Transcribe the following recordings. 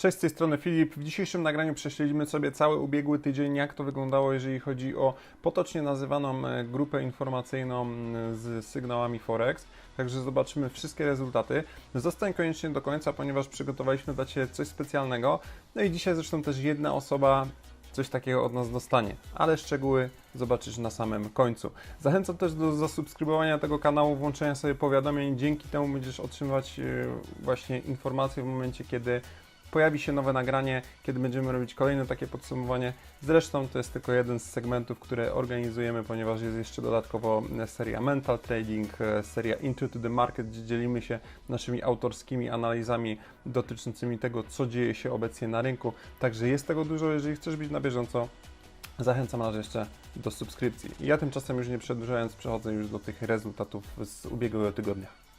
Cześć, z tej strony Filip. W dzisiejszym nagraniu prześledzimy sobie cały ubiegły tydzień, jak to wyglądało, jeżeli chodzi o potocznie nazywaną e, grupę informacyjną z sygnałami Forex. Także zobaczymy wszystkie rezultaty. Zostań koniecznie do końca, ponieważ przygotowaliśmy dla Ciebie coś specjalnego. No i dzisiaj zresztą też jedna osoba coś takiego od nas dostanie, ale szczegóły zobaczysz na samym końcu. Zachęcam też do zasubskrybowania tego kanału, włączenia sobie powiadomień. Dzięki temu będziesz otrzymywać e, właśnie informacje w momencie, kiedy pojawi się nowe nagranie, kiedy będziemy robić kolejne takie podsumowanie. Zresztą to jest tylko jeden z segmentów, które organizujemy, ponieważ jest jeszcze dodatkowo seria Mental Trading, e, seria Into to the Market, gdzie dzielimy się naszymi autorskimi analizami dotyczącymi tego, co dzieje się obecnie na rynku. Także jest tego dużo, jeżeli chcesz być na bieżąco. Zachęcam raz jeszcze do subskrypcji. Ja tymczasem już nie przedłużając, przechodzę już do tych rezultatów z ubiegłego tygodnia.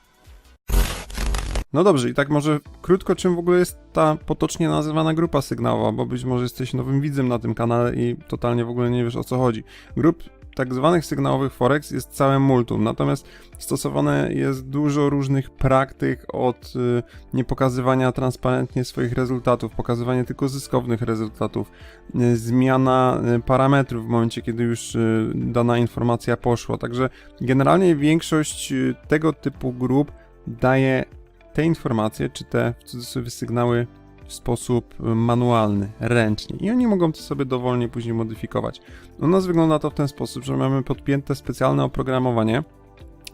No dobrze, i tak może krótko, czym w ogóle jest ta potocznie nazywana grupa sygnałowa, bo być może jesteś nowym widzem na tym kanale i totalnie w ogóle nie wiesz o co chodzi. Grup tak zwanych sygnałowych Forex jest całe multum, natomiast stosowane jest dużo różnych praktyk od y, niepokazywania transparentnie swoich rezultatów, pokazywania tylko zyskownych rezultatów, y, zmiana y, parametrów w momencie, kiedy już y, dana informacja poszła. Także generalnie większość y, tego typu grup daje te informacje, czy te w cudzysłowie sygnały w sposób y, manualny, ręcznie. I oni mogą to sobie dowolnie później modyfikować. U nas wygląda to w ten sposób, że mamy podpięte specjalne oprogramowanie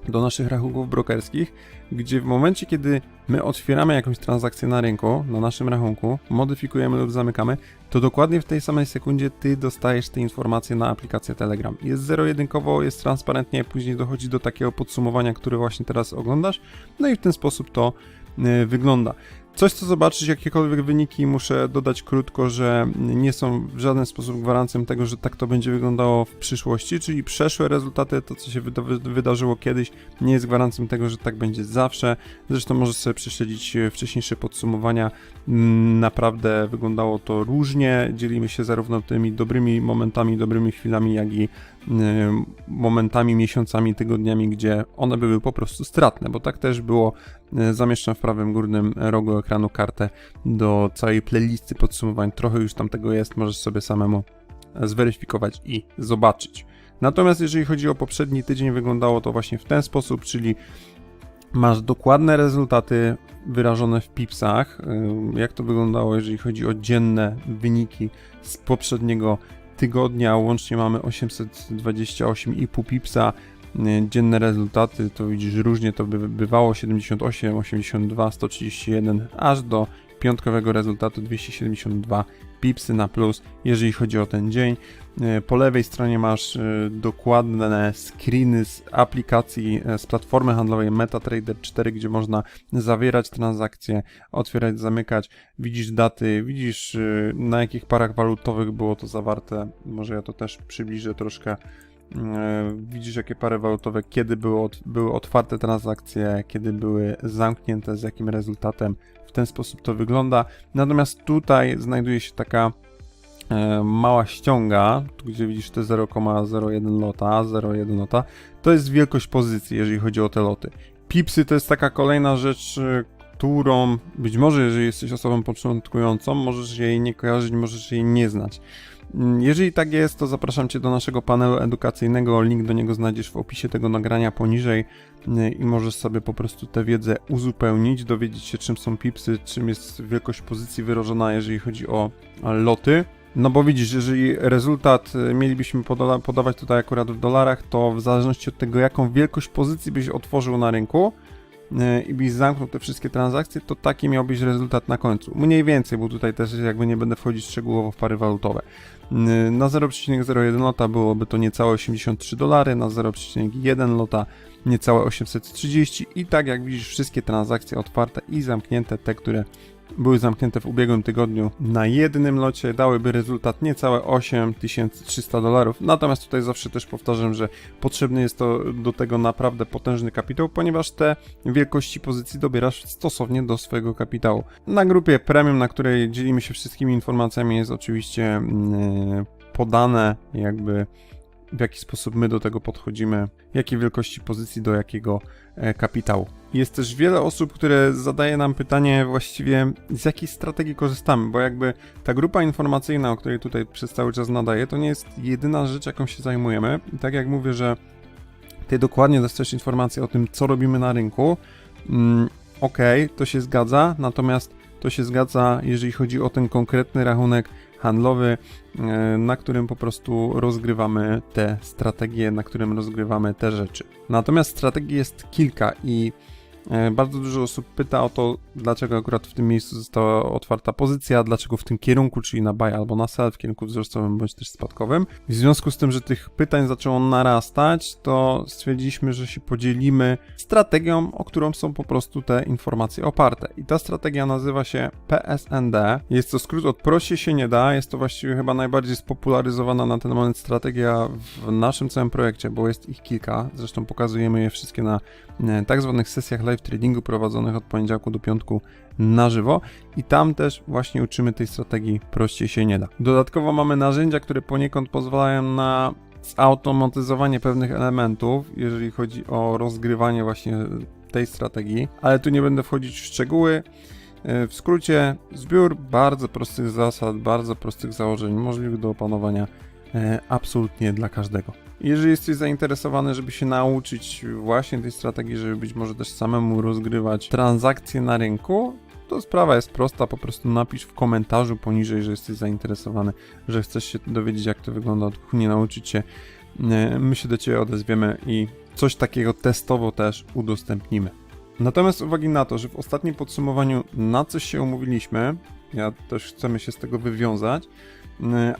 do naszych rachunków brokerskich, gdzie w momencie, kiedy my otwieramy jakąś transakcję na rynku, na naszym rachunku, modyfikujemy lub zamykamy, to dokładnie w tej samej sekundzie ty dostajesz te informacje na aplikację Telegram. Jest zero-jedynkowo, jest transparentnie, później dochodzi do takiego podsumowania, które właśnie teraz oglądasz, no i w ten sposób to y, wygląda. Coś, co zobaczyć, jakiekolwiek wyniki, muszę dodać krótko, że nie są w żaden sposób gwarancją tego, że tak to będzie wyglądało w przyszłości, czyli przeszłe rezultaty, to co się wyda wydarzyło kiedyś, nie jest gwarancją tego, że tak będzie zawsze. Zresztą możesz sobie prześledzić e, wcześniejsze podsumowania. Mm, Naprawdę wyglądało to różnie. Dzielimy się zarówno tymi dobrymi momentami, dobrymi chwilami, jak i momentami, miesiącami, tygodniami, gdzie one były po prostu stratne, bo tak też było. Y, Zamieszczam w prawym górnym rogu ekranu kartę do całej playlisty podsumowań. Trochę już tam tego jest, możesz sobie samemu zweryfikować i zobaczyć. Natomiast jeżeli chodzi o poprzedni tydzień, wyglądało to właśnie w ten sposób, czyli masz dokładne rezultaty wyrażone w pipsach. Ym, Jak to wyglądało, jeżeli chodzi o dzienne wyniki z poprzedniego tygodnia? Łącznie mamy 828,5 pipsa. Yy, Dzienne rezultaty, to widzisz, różnie to by bywało: 78, 82, 131, aż do piątkowego rezultatu 272 pipsy na plus, jeżeli chodzi o ten dzień. E, Po lewej stronie masz e, dokładne screeny z aplikacji, e, z platformy handlowej MetaTrader 4, gdzie można zawierać transakcje, otwierać, zamykać. Widzisz daty, widzisz na jakich parach walutowych było to zawarte. Może ja to też przybliżę troszkę. E, Widzisz jakie pary walutowe, kiedy były, były otwarte transakcje, kiedy były zamknięte, z jakim rezultatem. W ten sposób to wygląda. Natomiast tutaj znajduje się taka e, mała ściąga, tu gdzie widzisz te 0,01 lota, 0,1 lota, to jest wielkość pozycji, jeżeli chodzi o te loty. Pipsy to jest taka kolejna rzecz, e, którą być może, jeżeli jesteś osobą początkującą, możesz jej nie kojarzyć, możesz jej nie znać. Mm, Jeżeli tak jest, to zapraszam Cię do naszego panelu edukacyjnego. Link do niego znajdziesz w opisie tego nagrania poniżej y, i możesz sobie po prostu tę wiedzę uzupełnić, dowiedzieć się czym są pipsy, czym jest wielkość pozycji wyrażona, jeżeli chodzi o loty. No bo widzisz, jeżeli rezultat y, mielibyśmy poda- podawać tutaj akurat w dolarach, to w zależności od tego, jaką wielkość pozycji byś otworzył na rynku i byś zamknął te wszystkie transakcje, to taki miałbyś rezultat na końcu. Mniej więcej, bo tutaj też jakby nie będę wchodzić szczegółowo w pary walutowe. Na 0,01 lota byłoby to niecałe 83 dolary, na 0,1 lota niecałe 830 i tak jak widzisz wszystkie transakcje otwarte i zamknięte, te które były zamknięte w ubiegłym tygodniu na jednym locie, dałyby rezultat niecałe 8300 dolarów. Natomiast tutaj zawsze też powtarzam, że potrzebny jest to do tego naprawdę potężny kapitał, ponieważ te wielkości pozycji dobierasz stosownie do swojego kapitału. Na grupie premium, na której dzielimy się wszystkimi informacjami, jest oczywiście mm, podane jakby w jaki sposób my do tego podchodzimy, jakiej wielkości pozycji do jakiego e, kapitału. Jest też wiele osób, które zadaje nam pytanie właściwie z jakiej strategii korzystamy, bo jakby ta grupa informacyjna, o której tutaj przez cały czas nadaję, to nie jest jedyna rzecz, jaką się zajmujemy. I tak jak mówię, że ty dokładnie dostajesz informacje o tym, co robimy na rynku, mm, okej, to się zgadza, natomiast to się zgadza, jeżeli chodzi o ten konkretny rachunek handlowy, e, na którym po prostu rozgrywamy te strategie, na którym rozgrywamy te rzeczy. Natomiast strategii jest kilka i bardzo dużo osób pyta o to, dlaczego akurat w tym miejscu została otwarta pozycja, dlaczego w tym kierunku, czyli na buy albo na sell, w kierunku wzrostowym bądź też spadkowym. W związku z tym, że tych pytań zaczęło narastać, to stwierdziliśmy, że się podzielimy strategią, o którą są po prostu te informacje oparte. I ta strategia nazywa się PSND. Jest to skrót od prościej się nie da. Jest to właściwie chyba najbardziej spopularyzowana na ten moment strategia w naszym całym projekcie, bo jest ich kilka. Zresztą pokazujemy je wszystkie na e, tak zwanych sesjach live tradingu prowadzonych od poniedziałku do piątku na żywo i tam też właśnie uczymy tej strategii prościej się nie da. Dodatkowo mamy narzędzia, które poniekąd pozwalają na zautomatyzowanie pewnych elementów, jeżeli chodzi o rozgrywanie właśnie tej strategii, ale tu nie będę wchodzić w szczegóły. E, W skrócie, zbiór bardzo prostych zasad, bardzo prostych założeń, możliwych do opanowania e, absolutnie dla każdego. Jeżeli jesteś zainteresowany, żeby się nauczyć właśnie tej strategii, żeby być może też samemu rozgrywać transakcje na rynku, to sprawa jest prosta, po prostu napisz w komentarzu poniżej, że jesteś zainteresowany, że chcesz się dowiedzieć, jak to wygląda, odkuchnie nauczyć się. E, My się do Ciebie odezwiemy i coś takiego testowo też udostępnimy. Natomiast uwagi na to, że w ostatnim podsumowaniu na coś się umówiliśmy, ja też chcemy się z tego wywiązać,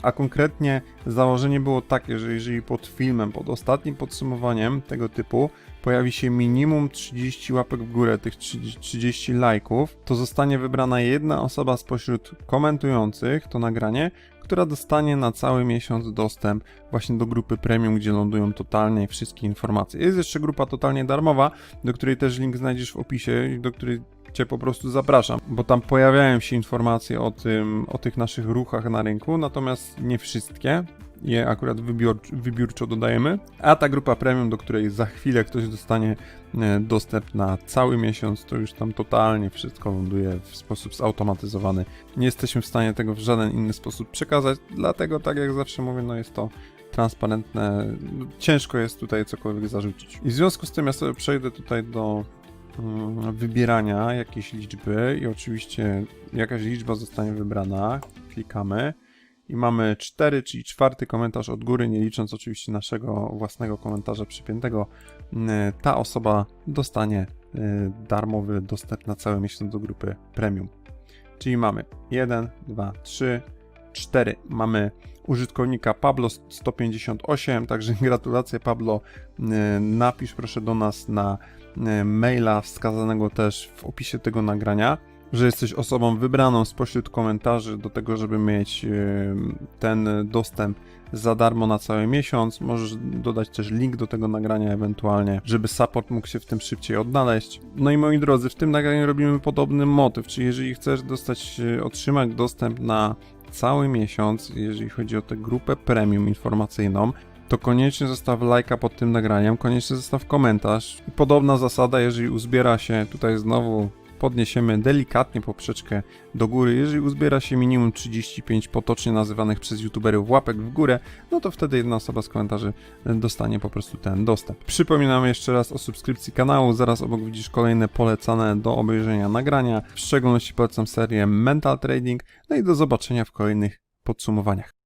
a konkretnie założenie było takie, że jeżeli pod filmem, pod ostatnim podsumowaniem tego typu pojawi się minimum 30 łapek w górę, tych 30 30 lajków, to zostanie wybrana jedna osoba spośród komentujących to nagranie, która dostanie na cały miesiąc dostęp właśnie do grupy premium, gdzie lądują totalnie wszystkie informacje. Jest jeszcze grupa totalnie darmowa, do której też link znajdziesz w opisie do której Cię po prostu zapraszam, bo tam pojawiają się informacje o tym, o tych naszych ruchach na rynku, natomiast nie wszystkie. Je akurat wybior, wybiórczo dodajemy. A ta grupa premium, do której za chwilę ktoś dostanie e, dostęp na cały miesiąc, to już tam totalnie wszystko ląduje w sposób zautomatyzowany. Nie jesteśmy w stanie tego w żaden inny sposób przekazać, dlatego tak jak zawsze mówię, no jest to transparentne. Ciężko jest tutaj cokolwiek zarzucić. I w związku z tym ja sobie przejdę tutaj do wybierania jakiejś liczby i oczywiście jakaś liczba zostanie wybrana. Klikamy i mamy 4, czyli czwarty komentarz od góry, nie licząc oczywiście naszego własnego komentarza przypiętego. Mm, Ta osoba dostanie y, darmowy dostęp na cały miesiąc do grupy premium. Czyli mamy 1, 2, 3, 4. Mamy użytkownika Pablo 158, także gratulacje Pablo. Y, Napisz proszę do nas na maila wskazanego też w opisie tego nagrania, że jesteś osobą wybraną spośród komentarzy do tego, żeby mieć y, ten dostęp za darmo na cały miesiąc. Możesz dodać też link do tego nagrania ewentualnie, żeby support mógł się w tym szybciej odnaleźć. No i moi drodzy, w tym nagraniu robimy podobny motyw, czyli jeżeli chcesz dostać, y, otrzymać dostęp na cały miesiąc, jeżeli chodzi o tę grupę premium informacyjną, to koniecznie zostaw lajka pod tym nagraniem, koniecznie zostaw komentarz. Podobna zasada, jeżeli uzbiera się, tutaj znowu podniesiemy delikatnie poprzeczkę do góry. Jeżeli uzbiera się minimum 35 potocznie nazywanych przez youtuberów łapek w górę, no to wtedy jedna osoba z komentarzy dostanie po prostu ten dostęp. Przypominam jeszcze raz o subskrypcji kanału, zaraz obok widzisz kolejne polecane do obejrzenia nagrania. W szczególności polecam serię Mental Trading, no i do zobaczenia w kolejnych podsumowaniach.